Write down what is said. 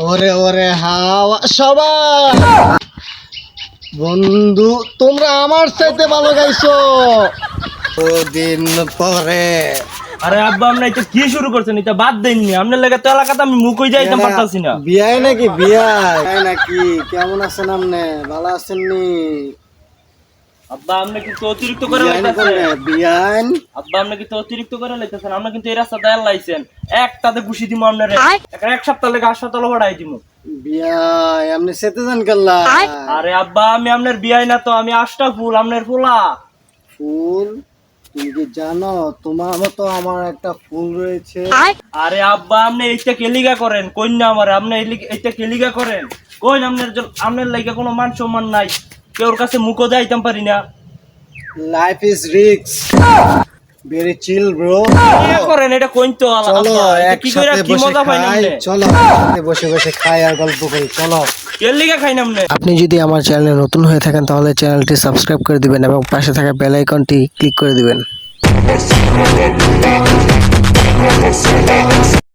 ওরে ওরে হাওয়া সবাই! বন্ধু তোমরা আমার সাথে ভালো গাইছো। ও দিন পরে? আরে আব্বা আপনি এটা কি শুরু করছেন? এটা বাদ দেননি আপনার লাগে তো এলাকাতে আমি মুখ হয়ে যাইতাম পারতাছি না। বিয়াই নাকি বিয়াই নাকি? কেমন আছেন আপনি? ভালো আছেন নি? আব্বা আপনি কিন্তু অতিরিক্ত করে লাইতেছেন? আব্বা আপনি কিন্তু অতিরিক্ত করে লাইতেছেন। কিন্তু এই রাস্তা দেয়াল লাইছেন। একটাতে ঘুষি দিমু আপনারে। এক সপ্তাহ লেগে হাসপাতালে হড়াই দিমু। বিয়াই আপনি সেতে যান কাল্লা। আরে আব্বা আমি আপনার বিয়াই না তো আমি আষ্টা ফুল আপনার ফুলা। ফুল? তুমি কি জানো তোমার মতো আমার একটা ফুল রয়েছে। আরে আব্বা আপনি এইটা কেলিগা করেন? কন্যা আমার আপনি এইটা কেলিগা করেন? কইন আপনার আপনার লাগে কোনো মান সম্মান নাই। কেউর কাছে মুখও যাইতাম পারি না। লাইফ ইজ রিক্স ভেরি চিল ব্রো কি করেন এটা কইন তো চলো কি কইরা কি মজা পাই না? চলো বসে বসে খাই আর গল্প করি চলো। আপনি যদি আমার চ্যানেলে নতুন হয়ে থাকেন তাহলে চ্যানেলটি সাবস্ক্রাইব করে দিবেন এবং পাশে থাকা বেল আইকনটি ক্লিক করে দিবেন।